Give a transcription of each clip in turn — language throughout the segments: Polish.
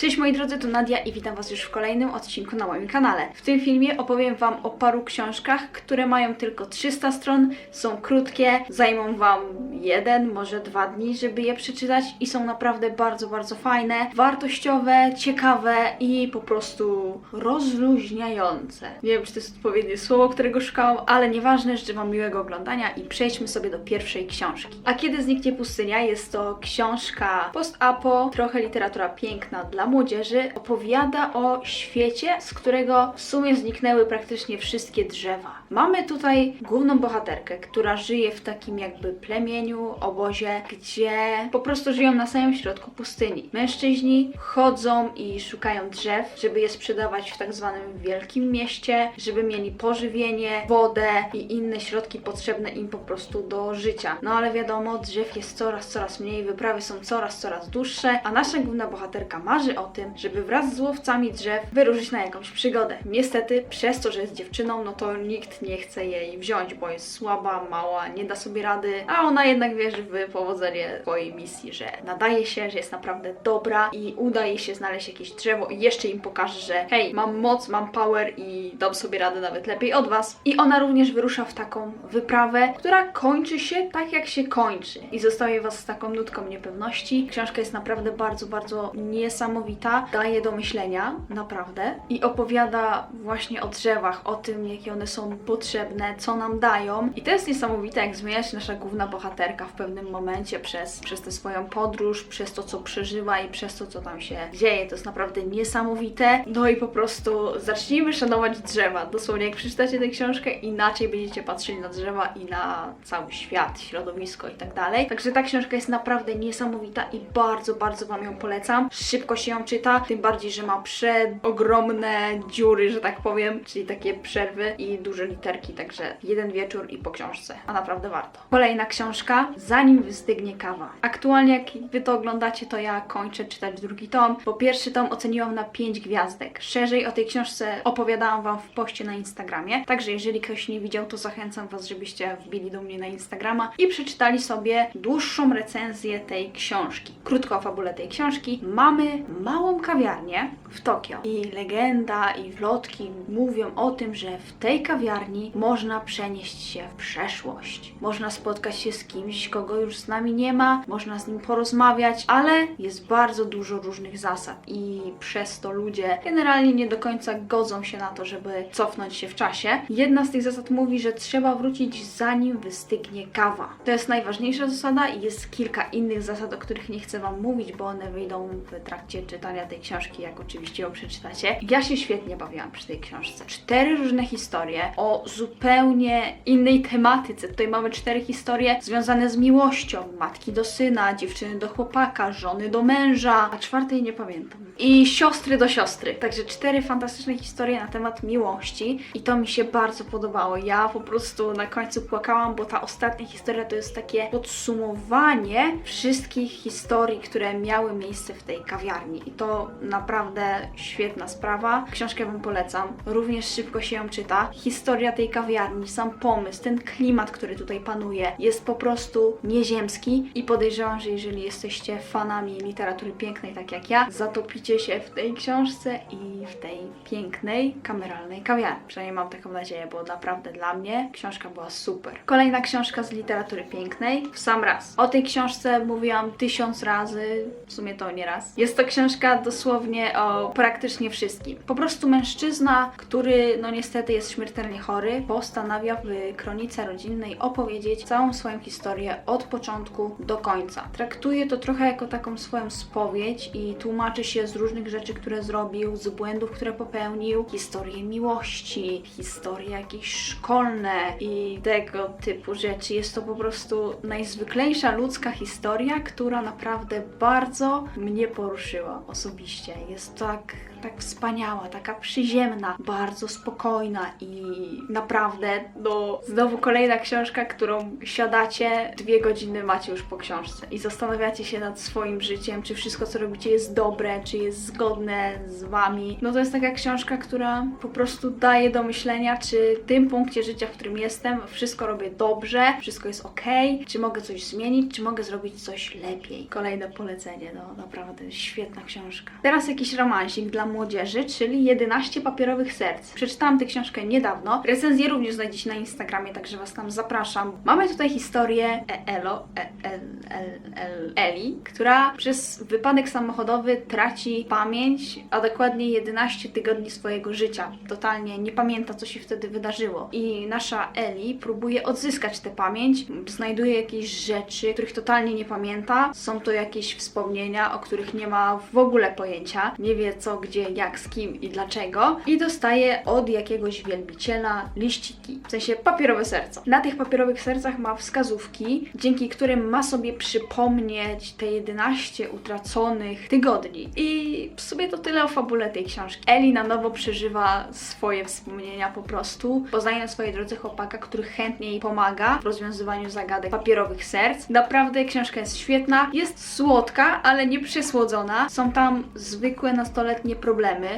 Cześć moi drodzy, to Nadia i witam Was już w kolejnym odcinku na moim kanale. W tym filmie opowiem Wam o paru książkach, które mają tylko 300 stron, są krótkie, zajmą Wam jeden, może dwa dni, żeby je przeczytać i są naprawdę bardzo, bardzo fajne, wartościowe, ciekawe i po prostu rozluźniające. Nie wiem, czy to jest odpowiednie słowo, którego szukałam, ale nieważne, życzę Wam miłego oglądania i przejdźmy sobie do pierwszej książki. A kiedy zniknie pustynia? Jest to książka post-apo, trochę literatura piękna dla młodzieży. Opowiada o świecie, z którego w sumie zniknęły praktycznie wszystkie drzewa. Mamy tutaj główną bohaterkę, która żyje w takim jakby plemieniu, obozie, gdzie po prostu żyją na samym środku pustyni. Mężczyźni chodzą i szukają drzew, żeby je sprzedawać w tak zwanym wielkim mieście, żeby mieli pożywienie, wodę i inne środki potrzebne im po prostu do życia. No ale wiadomo, drzew jest coraz, coraz mniej, wyprawy są coraz, coraz dłuższe, a nasza główna bohaterka marzy o tym, żeby wraz z łowcami drzew wyruszyć na jakąś przygodę. Niestety, przez to, że jest dziewczyną, no to nikt nie chce jej wziąć, bo jest słaba, mała, nie da sobie rady, a ona jednak wierzy w powodzenie swojej misji, że nadaje się, że jest naprawdę dobra i uda jej się znaleźć jakieś drzewo i jeszcze im pokaże, że hej, mam moc, mam power i dam sobie radę nawet lepiej od was. I ona również wyrusza w taką wyprawę, która kończy się tak, jak się kończy i zostaje was z taką nutką niepewności. Książka jest naprawdę bardzo, bardzo niesamowita, daje do myślenia, naprawdę, i opowiada właśnie o drzewach, o tym, jakie one są potrzebne, co nam dają. I to jest niesamowite, jak zmienia się nasza główna bohaterka w pewnym momencie przez, przez tę swoją podróż, przez to, co przeżywa i przez to, co tam się dzieje. To jest naprawdę niesamowite. No i po prostu zacznijmy szanować drzewa. Dosłownie, jak przeczytacie tę książkę, inaczej będziecie patrzyli na drzewa i na cały świat, środowisko i tak dalej. Także ta książka jest naprawdę niesamowita i bardzo, bardzo Wam ją polecam. Szybko się ją czyta, tym bardziej, że ma przeogromne dziury, że tak powiem, czyli takie przerwy i duże literki, także jeden wieczór i po książce, a naprawdę warto. Kolejna książka, Zanim wystygnie kawa. Aktualnie jak Wy to oglądacie, to ja kończę czytać drugi tom, bo pierwszy tom oceniłam na 5 gwiazdek. Szerzej o tej książce opowiadałam Wam w poście na Instagramie, także jeżeli ktoś nie widział, to zachęcam Was, żebyście wbili do mnie na Instagrama i przeczytali sobie dłuższą recenzję tej książki. Krótko o fabule tej książki. Mamy małą kawiarnię w Tokio i legenda i plotki mówią o tym, że w tej kawiarni można przenieść się w przeszłość. Można spotkać się z kimś, kogo już z nami nie ma, można z nim porozmawiać, ale jest bardzo dużo różnych zasad i przez to ludzie generalnie nie do końca godzą się na to, żeby cofnąć się w czasie. Jedna z tych zasad mówi, że trzeba wrócić zanim wystygnie kawa. To jest najważniejsza zasada i jest kilka innych zasad, o których nie chcę Wam mówić, bo one wyjdą w trakcie czytania tej książki, jak oczywiście ją przeczytacie. Ja się świetnie bawiłam przy tej książce. Cztery różne historie o zupełnie innej tematyce. Tutaj mamy cztery historie związane z miłością. Matki do syna, dziewczyny do chłopaka, żony do męża, a czwartej nie pamiętam. I siostry do siostry. Także cztery fantastyczne historie na temat miłości i to mi się bardzo podobało. Ja po prostu na końcu płakałam, bo ta ostatnia historia to jest takie podsumowanie wszystkich historii, które miały miejsce w tej kawiarni. I to naprawdę świetna sprawa. Książkę Wam polecam. Również szybko się ją czyta. Historia tej kawiarni, sam pomysł, ten klimat, który tutaj panuje, jest po prostu nieziemski i podejrzewam, że jeżeli jesteście fanami literatury pięknej, tak jak ja, zatopicie się w tej książce i w tej pięknej, kameralnej kawiarni. Przynajmniej mam taką nadzieję, bo naprawdę dla mnie książka była super. Kolejna książka z literatury pięknej, w sam raz. O tej książce mówiłam tysiąc razy, w sumie to nie raz. Jest to książka dosłownie o praktycznie wszystkim. Po prostu mężczyzna, który no niestety jest śmiertelnie chory, postanawia w kronice rodzinnej opowiedzieć całą swoją historię od początku do końca. Traktuje to trochę jako taką swoją spowiedź i tłumaczy się z różnych rzeczy, które zrobił, z błędów, które popełnił, historie miłości, historie jakieś szkolne i tego typu rzeczy. Jest to po prostu najzwyklejsza ludzka historia, która naprawdę bardzo mnie poruszyła osobiście. Jest tak tak wspaniała, taka przyziemna, bardzo spokojna i naprawdę, no, znowu kolejna książka, którą siadacie, dwie godziny macie już po książce i zastanawiacie się nad swoim życiem, czy wszystko, co robicie jest dobre, czy jest zgodne z wami. No to jest taka książka, która po prostu daje do myślenia, czy w tym punkcie życia, w którym jestem, wszystko robię dobrze, wszystko jest ok, czy mogę coś zmienić, czy mogę zrobić coś lepiej. Kolejne polecenie, no naprawdę świetna książka. Teraz jakiś romansik dla młodzieży, czyli 11 papierowych serc. Przeczytałam tę książkę niedawno. Recenzję również znajdziecie na Instagramie, także Was tam zapraszam. Mamy tutaj historię Elo, E- El, El, El, Eli, która przez wypadek samochodowy traci pamięć, a dokładnie 11 tygodni swojego życia. Totalnie nie pamięta, co się wtedy wydarzyło. I nasza Eli próbuje odzyskać tę pamięć, znajduje jakieś rzeczy, których totalnie nie pamięta. Są to jakieś wspomnienia, o których nie ma w ogóle pojęcia. Nie wie co, gdzie, jak, z kim i dlaczego. I dostaje od jakiegoś wielbiciela liściki, w sensie papierowe serca. Na tych papierowych sercach ma wskazówki, dzięki którym ma sobie przypomnieć te 11 utraconych tygodni. I w sumie to tyle o fabule tej książki. Eli na nowo przeżywa swoje wspomnienia po prostu, poznaje na swojej drodze chłopaka, który chętnie jej pomaga w rozwiązywaniu zagadek papierowych serc. Naprawdę książka jest świetna, jest słodka, ale nie przesłodzona. Są tam zwykłe nastoletnie problemy.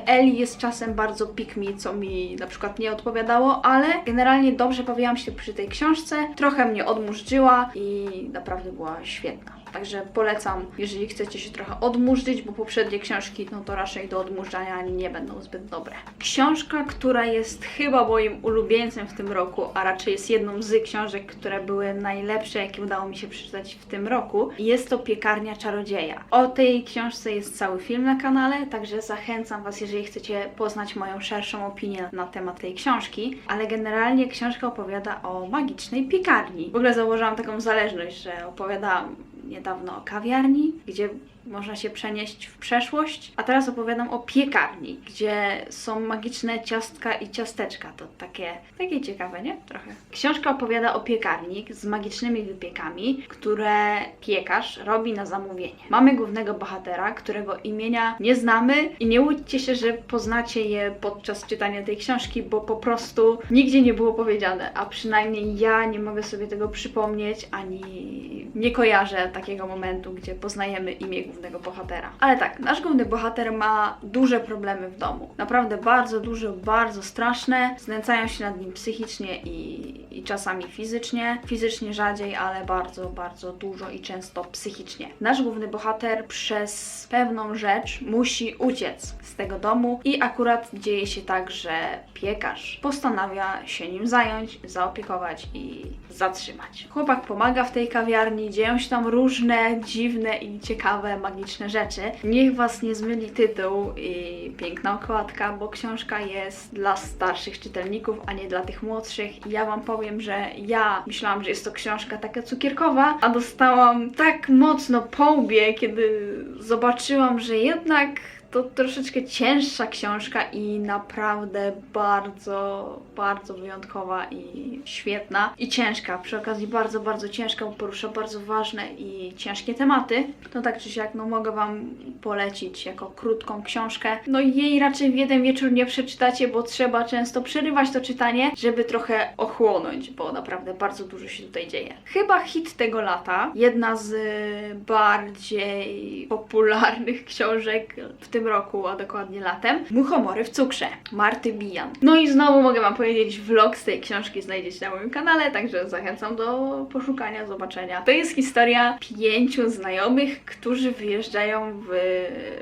Eli jest czasem bardzo pick me, co mi na przykład nie odpowiadało, ale generalnie dobrze bawiłam się przy tej książce. Trochę mnie odmurzyła i naprawdę była świetna. Także polecam, jeżeli chcecie się trochę odmurzyć, bo poprzednie książki, no to raczej do odmurzania nie będą zbyt dobre. Książka, która jest chyba moim ulubieńcem w tym roku, a raczej jest jedną z książek, które były najlepsze, jakie udało mi się przeczytać w tym roku, jest to Piekarnia Czarodzieja. O tej książce jest cały film na kanale, także zachęcam Was, jeżeli chcecie poznać moją szerszą opinię na temat tej książki, ale generalnie książka opowiada o magicznej piekarni. W ogóle założyłam taką zależność, że opowiadałam niedawno o kawiarni, gdzie można się przenieść w przeszłość, a teraz opowiadam o piekarni, gdzie są magiczne ciastka i ciasteczka. To takie, takie ciekawe, nie? Trochę. Książka opowiada o piekarni z magicznymi wypiekami, które piekarz robi na zamówienie. Mamy głównego bohatera, którego imienia nie znamy i nie łudźcie się, że poznacie je podczas czytania tej książki, bo po prostu nigdzie nie było powiedziane, a przynajmniej ja nie mogę sobie tego przypomnieć, ani nie kojarzę takiego momentu, gdzie poznajemy imię głównego bohatera. Ale tak, nasz główny bohater ma duże problemy w domu. Naprawdę bardzo duże, bardzo straszne. Znęcają się nad nim psychicznie i, i czasami fizycznie. Fizycznie rzadziej, ale bardzo, bardzo dużo i często psychicznie. Nasz główny bohater przez pewną rzecz musi uciec z tego domu i akurat dzieje się tak, że piekarz postanawia się nim zająć, zaopiekować i zatrzymać. Chłopak pomaga w tej kawiarni, dzieją się tam różne dziwne i ciekawe, magiczne rzeczy. Niech Was nie zmyli tytuł i piękna okładka, bo książka jest dla starszych czytelników, a nie dla tych młodszych. Ja Wam powiem, że ja myślałam, że jest to książka taka cukierkowa, a dostałam tak mocno po łbie, kiedy zobaczyłam, że jednak to troszeczkę cięższa książka i naprawdę bardzo, bardzo wyjątkowa i świetna. I ciężka, przy okazji bardzo, bardzo ciężka, bo porusza bardzo ważne i ciężkie tematy. No tak czy siak, no mogę Wam polecić jako krótką książkę. No i jej raczej w jeden wieczór nie przeczytacie, bo trzeba często przerywać to czytanie, żeby trochę ochłonąć, bo naprawdę bardzo dużo się tutaj dzieje. Chyba hit tego lata, jedna z bardziej popularnych książek w tym roku, a dokładnie latem. Muchomory w cukrze, Marty Bijan. No i znowu mogę Wam powiedzieć, vlog z tej książki znajdziecie na moim kanale, także zachęcam do poszukania, zobaczenia. To jest historia pięciu znajomych, którzy wyjeżdżają w,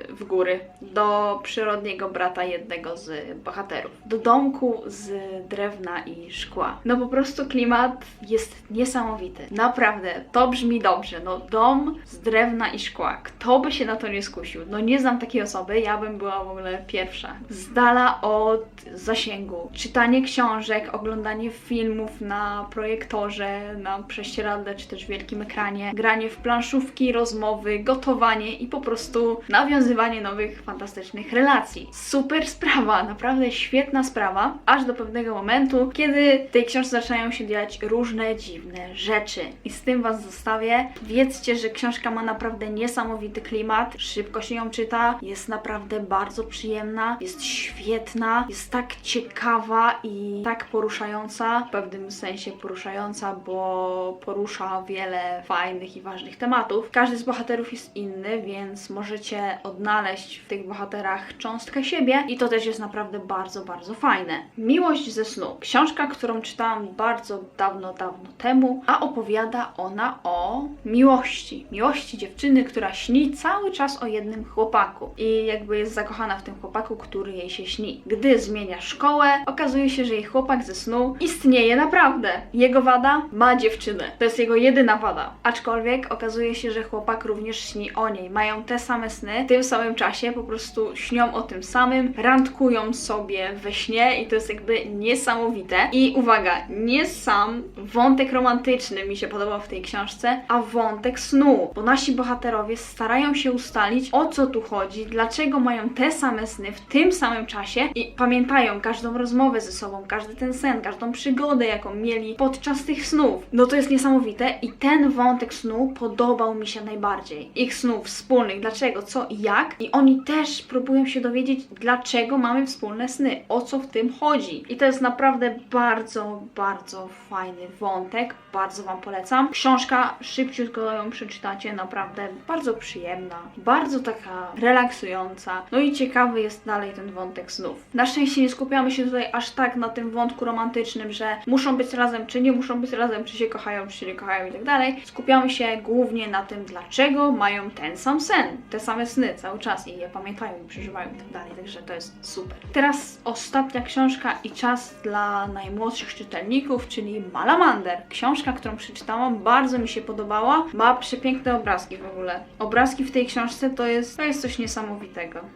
w góry do przyrodniego brata jednego z bohaterów. Do domku z drewna i szkła. No po prostu klimat jest niesamowity. Naprawdę, to brzmi dobrze. No dom z drewna i szkła. Kto by się na to nie skusił? No nie znam takiej osoby, ja bym była w ogóle pierwsza. Z dala od zasięgu. Czytanie książek, oglądanie filmów na projektorze, na prześcieradle czy też wielkim ekranie, granie w planszówki, rozmowy, gotowanie i po prostu nawiązywanie nowych, fantastycznych relacji. Super sprawa, naprawdę świetna sprawa, aż do pewnego momentu, kiedy w tej książce zaczynają się dziać różne dziwne rzeczy. I z tym Was zostawię. Wiedzcie, że książka ma naprawdę niesamowity klimat, szybko się ją czyta, jest naprawdę naprawdę bardzo przyjemna, jest świetna, jest tak ciekawa i tak poruszająca, w pewnym sensie poruszająca, bo porusza wiele fajnych i ważnych tematów. Każdy z bohaterów jest inny, więc możecie odnaleźć w tych bohaterach cząstkę siebie i to też jest naprawdę bardzo, bardzo fajne. Miłość ze snu. Książka, którą czytałam bardzo dawno, dawno temu, a opowiada ona o miłości. Miłości dziewczyny, która śni cały czas o jednym chłopaku i jakby jest zakochana w tym chłopaku, który jej się śni. Gdy zmienia szkołę, okazuje się, że jej chłopak ze snu istnieje naprawdę. Jego wada ma dziewczynę. To jest jego jedyna wada. Aczkolwiek okazuje się, że chłopak również śni o niej. Mają te same sny w tym samym czasie, po prostu śnią o tym samym, randkują sobie we śnie i to jest jakby niesamowite. I uwaga, nie sam wątek romantyczny mi się podobał w tej książce, a wątek snu, bo nasi bohaterowie starają się ustalić o co tu chodzi, dlaczego mają te same sny w tym samym czasie i pamiętają każdą rozmowę ze sobą, każdy ten sen, każdą przygodę, jaką mieli podczas tych snów. No to jest niesamowite i ten wątek snu podobał mi się najbardziej. Ich snów wspólnych, dlaczego, co i jak. I oni też próbują się dowiedzieć, dlaczego mamy wspólne sny, o co w tym chodzi. I to jest naprawdę bardzo, bardzo fajny wątek. Bardzo Wam polecam. Książka szybciutko ją przeczytacie, naprawdę bardzo przyjemna, bardzo taka relaksująca. No i ciekawy jest dalej ten wątek snów. Na szczęście nie skupiamy się tutaj aż tak na tym wątku romantycznym, że muszą być razem, czy nie muszą być razem, czy się kochają, czy się nie kochają i tak dalej. Skupiamy się głównie na tym, dlaczego mają ten sam sen, te same sny cały czas i je pamiętają i przeżywają i tak dalej. Także to jest super. Teraz ostatnia książka i czas dla najmłodszych czytelników, czyli Malamander. Książka, którą przeczytałam, bardzo mi się podobała. Ma przepiękne obrazki w ogóle. Obrazki w tej książce to jest, to jest coś niesamowitego.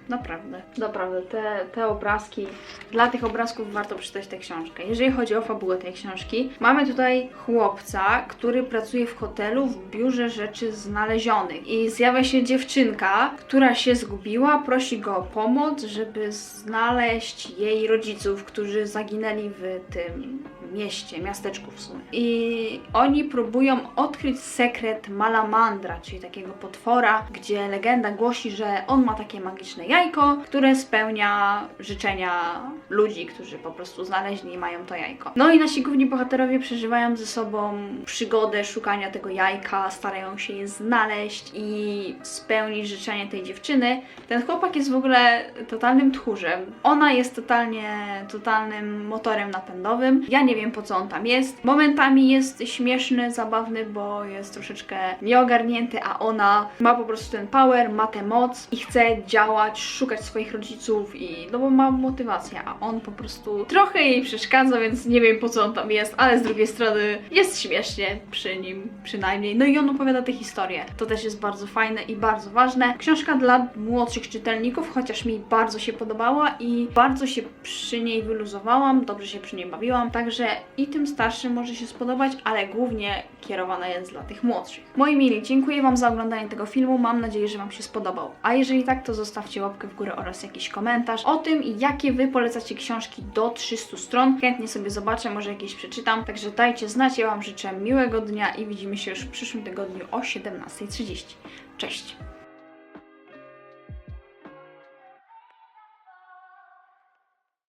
Naprawdę. Naprawdę, te, te obrazki, dla tych obrazków warto przeczytać tę książkę. Jeżeli chodzi o fabułę tej książki, mamy tutaj chłopca, który pracuje w hotelu w biurze rzeczy znalezionych i zjawia się dziewczynka, która się zgubiła, prosi go o pomoc, żeby znaleźć jej rodziców, którzy zaginęli w tym mieście, miasteczku w sumie. I oni próbują odkryć sekret Malamandra, czyli takiego potwora, gdzie legenda głosi, że on ma takie magiczne jajko, które spełnia życzenia ludzi, którzy po prostu znaleźli i mają to jajko. No i nasi główni bohaterowie przeżywają ze sobą przygodę szukania tego jajka, starają się je znaleźć i spełnić życzenie tej dziewczyny. Ten chłopak jest w ogóle totalnym tchórzem. Ona jest totalnie, totalnym motorem napędowym. Ja nie wiem po co on tam jest. Momentami jest śmieszny, zabawny, bo jest troszeczkę nieogarnięty, a ona ma po prostu ten power, ma tę moc i chce działać, szukać swoich rodziców i no bo ma motywację, a on po prostu trochę jej przeszkadza, więc nie wiem po co on tam jest, ale z drugiej strony jest śmiesznie przy nim przynajmniej. No i on opowiada tę historię. To też jest bardzo fajne i bardzo ważne. Książka dla młodszych czytelników, chociaż mi bardzo się podobała i bardzo się przy niej wyluzowałam, dobrze się przy niej bawiłam, także i tym starszym może się spodobać, ale głównie kierowana jest dla tych młodszych. Moi mili, dziękuję Wam za oglądanie tego filmu, mam nadzieję, że Wam się spodobał. A jeżeli tak, to zostawcie łapkę w górę oraz jakiś komentarz o tym, jakie Wy polecacie książki do 300 stron. Chętnie sobie zobaczę, może jakieś przeczytam, także dajcie znać, ja Wam życzę miłego dnia i widzimy się już w przyszłym tygodniu o 17.30. Cześć!